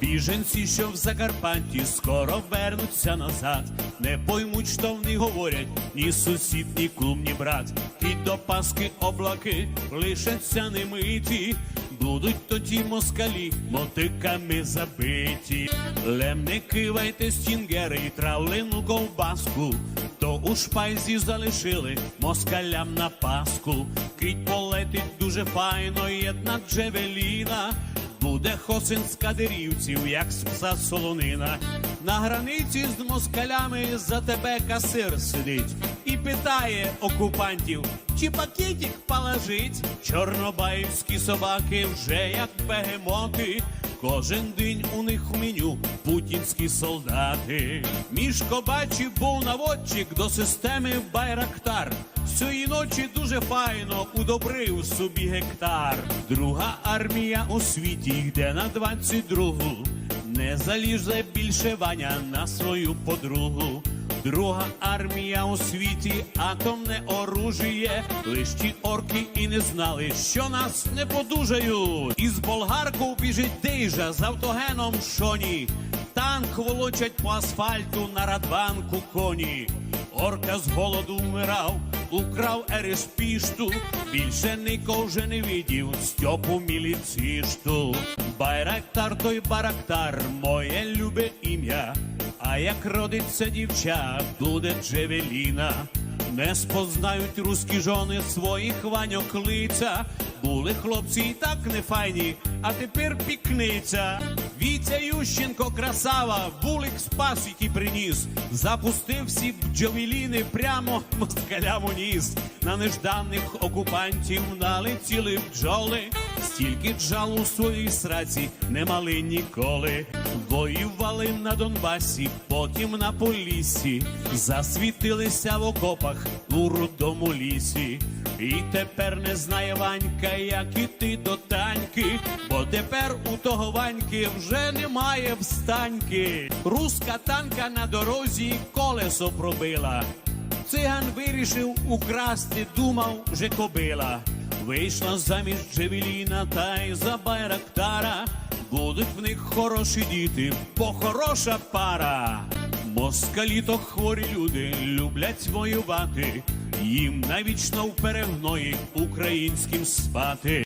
Біженці, що в Закарпатті, скоро вернуться назад. Не поймуть, що в говорять ні сусід, ні кум, ні брат. Під до Паски облаки лишаться немиті. Будуть тоді москалі мотиками забиті. Лем не кивайте стінгери і травлену ковбаску. То у шпайзі залишили москалям на паску. Кить полетить дуже файно, єдна джевеліна. Буде хосин з кадирівців, як з пса солонина. На границі з москалями за тебе касир сидить і питає окупантів, чи пакетик положить. Чорнобаївські собаки вже як бегемоти. Кожен день у них в солдати. Мішко бачив, був наводчик до системи Байрактар. Цієї ночі дуже файно удобрив собі гектар. Друга армія у світі йде на 22-гу. Не залізе більше Ваня на свою подругу. Друга армія у світі, атомне оружіє. Лиш ті орки і не знали, що нас не подужають. Із болгарку біжить дейжа з автогеном шоні. Танк волочать по асфальту на радванку коні. Орка з голоду вмирав, украв ереспішту, більше нико вже не видів Стьопу міліцішту. Байрактар той барактар, моє любе ім'я. А як родиться дівча, буде Джевеліна. Не спознають руські жони своїх ваньок лиця. Були хлопці і так нефайні, а тепер пікниця. Вітя Ющенко красава, вулик спас і приніс. Запустив всі бджовіліни прямо москалям у ніс. На нежданих окупантів налетіли бджоли. Стільки джалу у своїй сраці не мали ніколи. Воювали на Донбасі, потім на Поліссі, засвітилися в окопах у рудому лісі. І тепер не знає Ванька, як іти до таньки, бо тепер у того Ваньки вже немає встаньки. Руська танка на дорозі колесо пробила. Циган вирішив украсти, думав вже кобила. Вийшла заміж Джевеліна та й за Байрактара. Будуть в них хороші діти, бо хороша пара. Москалі то хворі люди люблять воювати. Їм навічно в перегної українським спати.